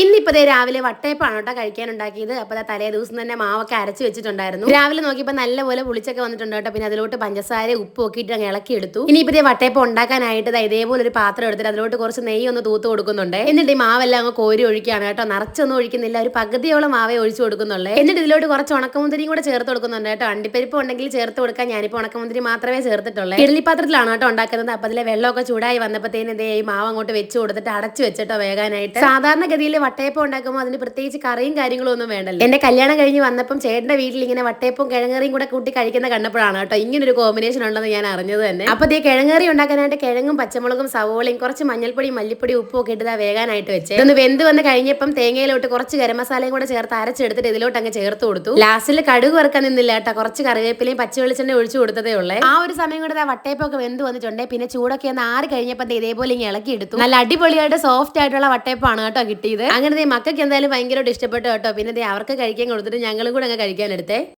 ഇന്നിപ്പോ ദേ രാവിലെ വട്ടയപ്പാണ് കേട്ടോ കഴിക്കാൻ ഉണ്ടാക്കിയത് അപ്പൊ ദാ തലേ ദിവസം തന്നെ മാവൊക്കെ അരച്ച് വെച്ചിട്ടുണ്ടായിരുന്നു. രാവിലെ നോക്കിയപ്പോൾ നല്ലപോലെ പുളിച്ചൊക്കെ വന്നിട്ടുണ്ട് കേട്ടോ. പിന്നെ അതിലോട്ട് പഞ്ചസാര ഉപ്പ് ഒക്കെ ഇട്ട് അങ്ങ് ഇളക്കി എടുത്തു ഇനിയിപ്പോ ദേ വട്ടയപ്പം ഉണ്ടാക്കാനായിട്ട് ഇതേപോലെ ഒരു പാത്രം എടുത്തിട്ട് അതിലോട്ട് കുറച്ച് നെയ്യ് ഒന്ന് തൂത്ത് കൊടുക്കുന്നുണ്ട്. എന്നിട്ട് ഈ മാവെല്ലാം അങ്ങ് കോരി ഒഴിക്കുകയാണ് കേട്ടോ. നിറച്ചൊന്നും ഒഴിക്കുന്നില്ല. ഒരു പകുതിയോളം മാവേ ഒഴിച്ചു കൊടുക്കുന്നുള്ളേ. എന്നിട്ട് ഇതിലോട്ട് കുറച്ച് ഉണക്കമുന്തിരിയും കൂടെ ചേർത്ത് കൊടുക്കുന്നുണ്ട് കേട്ടോ. അണ്ടിപ്പരിപ്പ് ഉണ്ടെങ്കിൽ ചേർത്ത് കൊടുക്കാൻ ഞാനിപ്പോൾ ഉണക്കമുന്തിരി മാത്രമേ ചേർത്തിട്ടുള്ളൂ. ഇഡലി പാത്രത്തിലാണ് കേട്ടോ ഉണ്ടാക്കുന്നത്. അപ്പൊ അതിലെ വെള്ളമൊക്കെ ചൂടായി വന്നപ്പോഴത്തേന് ഈ മാവ് അങ്ങോട്ട് വെച്ച് കൊടുത്തിട്ട് അടച്ചു വെച്ചിട്ടോ വേകാനായിട്ട് സാധാരണഗതിയിൽ വട്ടയപ്പം ഉണ്ടാക്കുമ്പോൾ അതിന് പ്രത്യേകിച്ച് കറിയും കാര്യങ്ങളും ഒന്നും വേണ്ടല്ലോ. എന്റെ കല്യാണം കഴിഞ്ഞ് വന്നപ്പം ചേട്ടന്റെ വീട്ടിൽ ഇങ്ങനെ വട്ടയപ്പം കിഴങ്ങറിയും കൂടെ കൂട്ടി കഴിക്കുന്ന കണ്ടപ്പോഴാണ് കേട്ടോ ഇങ്ങനെ ഒരു കോമ്പിനേഷൻ ഉണ്ടെന്ന് ഞാൻ അറിഞ്ഞത് തന്നെ. അപ്പൊ ഈ കിഴങ്ങറി ഉണ്ടാക്കാനായിട്ട് കിഴങ്ങും പച്ചമുളകും സവോളയും കുറച്ച് മഞ്ഞൾപ്പൊടി മല്ലിപ്പൊടി ഉപ്പും ഒക്കെ ഇട്ട് വേകാനായിട്ട് വെച്ച്. ഇതൊന്ന് വെന്ത് വന്ന് കഴിഞ്ഞപ്പം തേങ്ങയിലോട്ട് കുറച്ച് ഗരം മസാലയും കൂടെ ചേർത്ത് അരച്ചെടുത്തിട്ട് ഇതിലോട്ട് അങ്ങ് ചേർത്ത് കൊടുത്തു. ലാസ്റ്റിൽ കടുക് വറുക്കാൻ നിന്നില്ല കേട്ടോ കുറച്ച് കറിവേപ്പിലയും പച്ച വെളിച്ചെണ്ണ ഒഴിച്ചു കൊടുത്തതേ ഉള്ളേ. ആ ഒരു സമയം കൊണ്ട് വട്ടയപ്പൊക്കെ വെന്ത് വന്നിട്ടുണ്ട്. പിന്നെ ചൂടൊക്കെ ഒന്ന് ആറ് കഴിഞ്ഞപ്പോൾ ഇതേപോലെ ഇളക്കി എടുത്തു നല്ല അടിപൊളിയായിട്ട് സോഫ്റ്റ് ആയിട്ടുള്ള വട്ടയപ്പാണ് കേട്ടോ കിട്ടിയത്. അങ്ങനെ മക്കൾക്ക് എന്തായാലും ഭയങ്കരമായിട്ട് ഇഷ്ടപ്പെട്ടു കേട്ടോ. പിന്നെ അവർക്ക് കഴിക്കാൻ കൊടുത്തിട്ട് ഞങ്ങളും കൂടെ അങ്ങ് കഴിക്കാൻ എടുത്തേ.